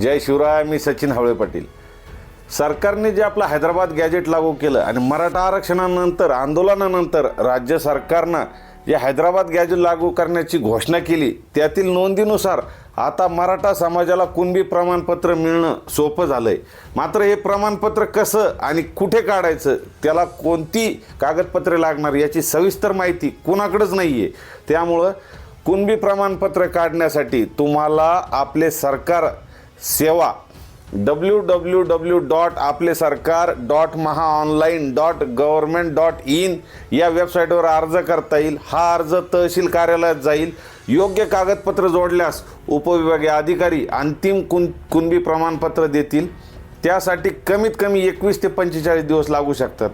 जय शिवराय मी सचिन हवळे पाटील. सरकारने जे आपलं हैदराबाद गॅजेट लागू केलं आणि मराठा आरक्षणानंतर आंदोलनानंतर राज्य सरकारनं जे हैदराबाद गॅजेट लागू करण्याची घोषणा केली त्यातील नोंदीनुसार आता मराठा समाजाला कुणबी प्रमाणपत्र मिळणं सोपं झालं आहे मात्र हे प्रमाणपत्र कसं आणि कुठे काढायचं त्याला कोणती कागदपत्रे लागणार याची सविस्तर माहिती कुणाकडंच नाही आहे त्यामुळं कुणबी प्रमाणपत्र काढण्यासाठी तुम्हाला आपले सरकार सेवा. डब्ल्यू डब्ल्यू डब्ल्यू डॉट आपले सरकार dot Maha online dot government dot in या वेबसाईटवर अर्ज करता येईल. हा अर्ज तहसील कार्यालयात जाईल. योग्य कागदपत्र जोडल्यास उपविभागीय अधिकारी अंतिम कुं कुणबी प्रमाणपत्र देतील. त्यासाठी कमीत कमी एकवीस ते पंचेचाळीस दिवस लागू शकतात.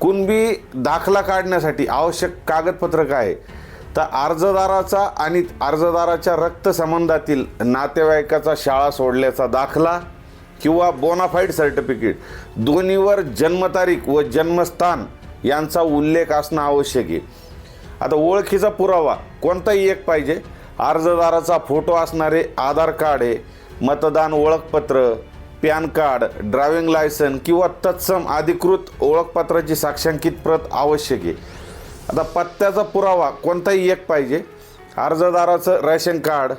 कुणबी दाखला काढण्यासाठी आवश्यक कागदपत्र काय? आहे? तर अर्जदाराचा आणि अर्जदाराच्या रक्तसंबंधातील नातेवाईकाचा शाळा सोडल्याचा दाखला किंवा बोनाफाईड सर्टिफिकेट दोन्हीवर जन्मतारीख व जन्मस्थान यांचा उल्लेख असणं आवश्यक आहे. आता ओळखीचा पुरावा कोणताही एक पाहिजे. अर्जदाराचा फोटो असणारे आधार कार्ड आहे मतदान ओळखपत्र पॅन कार्ड ड्रायव्हिंग लायसन किंवा तत्सम अधिकृत ओळखपत्राची साक्षांकित प्रत आवश्यक आहे. आता पत्त्याचा पुरावा कोणताही एक पाहिजे. अर्जदाराचं रेशन कार्ड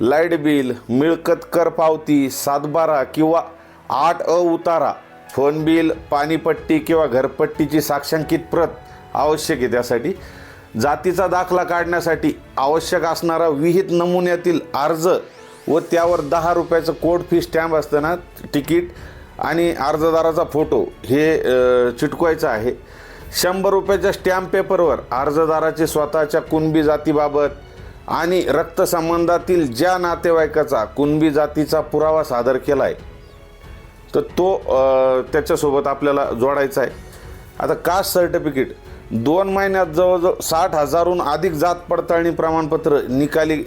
लाइट बिल मिळकत कर पावती सातबारा किंवा आठ अ उतारा फोन बिल पाणीपट्टी किंवा घरपट्टीची साक्षांकित प्रत आवश्यक आहे त्यासाठी. जातीचा दाखला काढण्यासाठी आवश्यक असणारा विहित नमुन्यातील अर्ज व त्यावर दहा रुपयाचं कोड फी स्टॅम्प असतं ना तिकीट आणि अर्जदाराचा फोटो हे चिटकवायचं आहे. शंभर रुपयाच्या स्टॅम्प पेपरवर अर्जदाराचे स्वतःच्या कुणबी जातीबाबत आणि रक्तसंबंधातील ज्या नातेवाईकाचा कुणबी जातीचा पुरावा सादर केला आहे तर तो त्याच्यासोबत आपल्याला जोडायचा आहे. आता कास्ट सर्टिफिकेट दोन महिन्यात जवळजवळ साठ हजारहून अधिक जात पडताळणी प्रमाणपत्र निकाली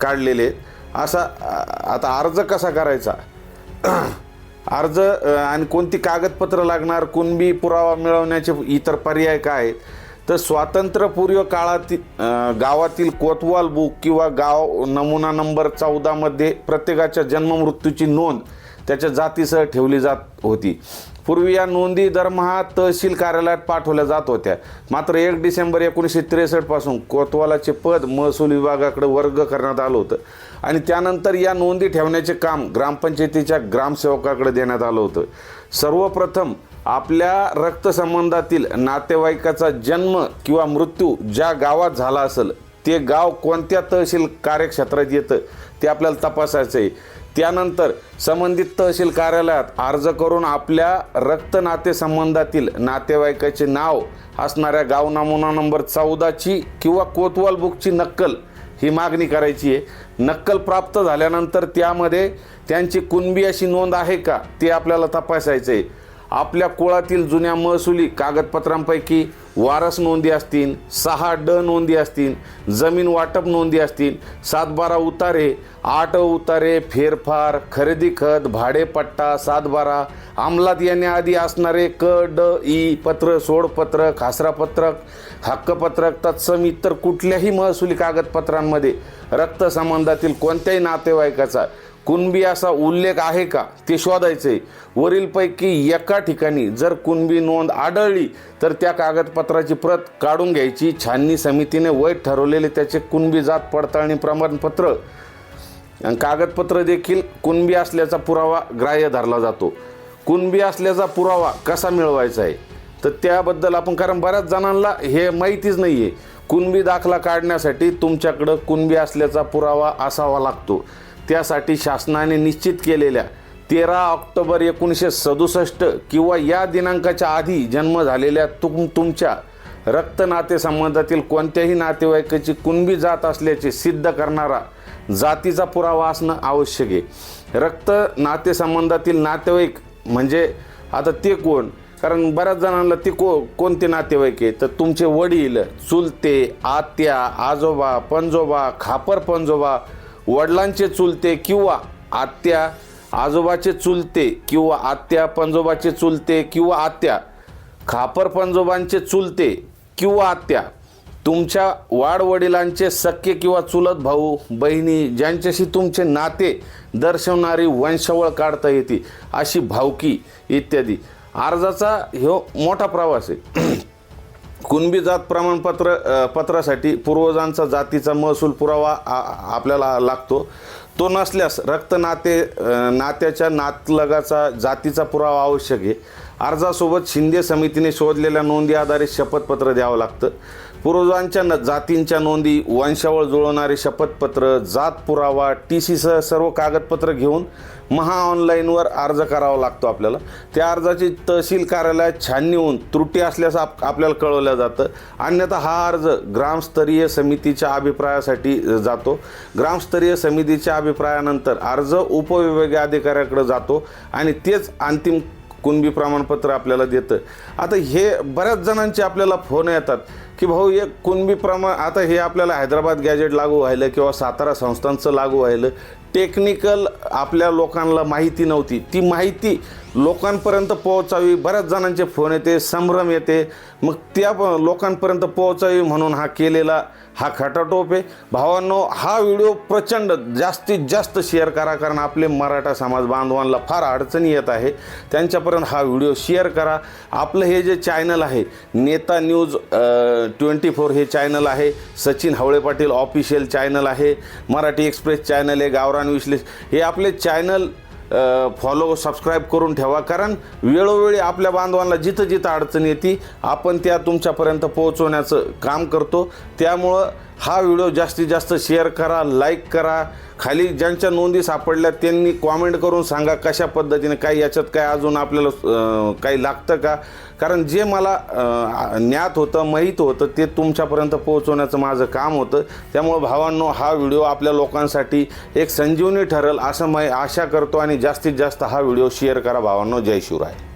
काढलेले. असा आता अर्ज कसा करायचा? अर्ज आणि कोणती कागदपत्र लागणार कुणबी पुरावा मिळवण्याचे इतर पर्याय काय? आहेत तर स्वातंत्र्यपूर्व काळातील गावातील कोतवाल बुक किंवा गाव नमुना नंबर चौदामध्ये प्रत्येकाच्या जन्ममृत्यूची नोंद त्याच्या जातीसह ठेवली जात होती. पूर्वी या नोंदी दरमहा तहसील कार्यालयात पाठवल्या जात होत्या. मात्र एक डिसेंबर एकोणीसशे त्रेसष्टपासून कोतवालाचे पद महसूल विभागाकडे वर्ग करण्यात आलं होतं. आणि त्यानंतर या नोंदी ठेवण्याचे काम ग्रामपंचायतीच्या ग्रामसेवकाकडे देण्यात आलं होतं. सर्वप्रथम आपल्या रक्तसंबंधातील नातेवाईकाचा जन्म किंवा मृत्यू ज्या गावात झाला असेल ते गाव कोणत्या तहसील कार्यक्षेत्रात येतं ते आपल्याला तपासायचं आहे त्यानंतर संबंधित तहसील कार्यालयात अर्ज करून आपल्या रक्त नातेसंबंधातील नातेवाईकाचे नाव असणाऱ्या गाव नमुना नंबर चौदाची किंवा कोतवाल बुकची नक्कल ही मागणी करायची आहे. नक्कल प्राप्त झाल्यानंतर त्यामध्ये त्यांची कुणबी अशी नोंद आहे का ते आपल्याला तपासायचं आहे. आपल्या कुळातील जुन्या महसुली कागदपत्रांपैकी वारस नोंदी असतील सहा ड नोंदी असतील जमीन वाटप नोंदी असतील सातबारा उतारे आठ उतारे फेरफार खरेदी खत भाडेपट्टा सातबारा अंमलात येण्याआधी असणारे क ड ई पत्र सोडपत्र खासरापत्रक हक्कपत्रक तत्सम इतर कुठल्याही महसुली कागदपत्रांमध्ये रक्तसंबंधातील कोणत्याही नातेवाईकाचा कुणबी असा उल्लेख आहे का? ते शोधायचे. वरीलपैकी एका ठिकाणी जर कुणबी नोंद आढळली तर त्या कागदपत्राची प्रत काढून घ्यायची. छाननी समितीने वैध ठरवलेले त्याचे कुणबी जात पडताळणी प्रमाणपत्र आणि कागदपत्र देखील कुणबी असल्याचा पुरावा ग्राह्य धरला जातो. कुणबी असल्याचा पुरावा कसा मिळवायचा आहे? तर त्याबद्दल आपण कारण बऱ्याच जणांना हे माहितीच नाही आहे कुणबी दाखला काढण्यासाठी तुमच्याकडं कुणबी असल्याचा पुरावा असावा लागतो. त्यासाठी शासनाने निश्चित केलेल्या तेरा ऑक्टोबर एकोणीसशे सदुसष्ट किंवा या दिनांकाच्या आधी जन्म झालेल्या तुम तुमच्या रक्त नातेसंबंधातील कोणत्याही नातेवाईकाची कुणबी जात असल्याचे सिद्ध करणारा जातीचा पुरावा असणं आवश्यक आहे. रक्त नातेसंबंधातील नातेवाईक म्हणजे आता ते कोण? कारण बऱ्याच जणांना ते को कोणते नातेवाईक आहे? तर तुमचे वडील चुलते आत्या आजोबा पंजोबा खापर पंजोबा वडिलांचे चुलते किंवा आत्या आजोबाचे चुलते किंवा आत्या पंजोबाचे चुलते किंवा आत्या खापर पंजोबांचे चुलते किंवा आत्या तुमच्या वाडवडिलांचे सख्खे किंवा चुलत भाऊ बहिणी ज्यांच्याशी तुमचे नाते दर्शवणारी वंशावळ काढता येते अशी भावकी इत्यादी. अर्जाचा ह्यो मोठा प्रवास आहे. कुणबी जात प्रमाणपत्र पत्रासाठी पूर्वजांचा जातीचा महसूल पुरावा आपल्याला लागतो. तो नसल्यास रक्त नाते नात्याच्या नातलगाचा जातीचा पुरावा आवश्यक आहे. अर्जासोबत शिंदे समितीने शोधलेल्या नोंदी आधारे शपथपत्र द्यावं लागतं. पूर्वजांच्या न जातींच्या नोंदी वंशावळ जुळवणारे शपथपत्र जात पुरावा टी सीसह सर्व कागदपत्र घेऊन महा ऑनलाईनवर अर्ज करावा लागतो आपल्याला. त्या अर्जाची तहसील कार्यालयात छाननी होऊन त्रुटी असल्यास आप आपल्याला कळवलं जातं. अन्यथा हा अर्ज ग्रामस्तरीय समितीच्या अभिप्रायासाठी जातो. ग्रामस्तरीय समितीच्या अभिप्रायानंतर अर्ज उपविभागीय अधिकाऱ्याकडे जातो आणि तेच अंतिम कुणबी प्रमाणपत्र आपल्याला देतं. आता हे बऱ्याच जणांचे आपल्याला फोन येतात. की भाऊ एक कुणबी प्रमाण आता हे आपल्याला हैदराबाद गॅजेट लागू व्हायलं किंवा सातारा संस्थांचं लागू व्हायलं टेक्निकल आपल्या लोकांना माहिती नव्हती. ती माहिती लोकांपर्यंत पोहोचावी. बऱ्याच जणांचे फोन येते संभ्रम येते. मग त्या लोकांपर्यंत पोहोचावी म्हणून हा केलेला हा खटाटोप आहे. भावांनो हा व्हिडिओ प्रचंड जास्तीत जास्त शेअर करा कारण आपले मराठा समाज बांधवांना फार अडचणी येत आहे. त्यांच्यापर्यंत हा व्हिडिओ शेअर करा. आपलं हे जे चॅनल आहे नेता न्यूज ट्वेंटी फोर हे चॅनल आहे. सचिन हवळे पाटील ऑफिशियल चॅनल आहे. मराठी एक्सप्रेस चॅनल आहे गावरान विश्लेष. हे आपले चॅनल फॉलो सबस्क्राईब करून ठेवा कारण वेळोवेळी आपल्या बांधवांना जिथं जिथं अडचण येते आपण त्या तुमच्यापर्यंत पोहोचवण्याचं काम करतो. त्यामुळं हा व्हिडिओ जास्तीत जास्त शेअर करा लाईक करा. खाली ज्यांच्या नोंदी सापडल्या त्यांनी कॉमेंट करून सांगा कशा पद्धतीने काही याच्यात काय अजून आपल्याला काही लागतं का? कारण जे मला ज्ञात होतं माहीत होतं ते तुमच्यापर्यंत पोहोचवण्याचं माझं काम होतं. त्यामुळं भावांनो हा व्हिडिओ आपल्या लोकांसाठी एक संजीवनी ठरेल असं मी आशा करतो आणि जास्तीत जास्त हा व्हिडिओ शेअर करा भावांनो. जय शिवराय.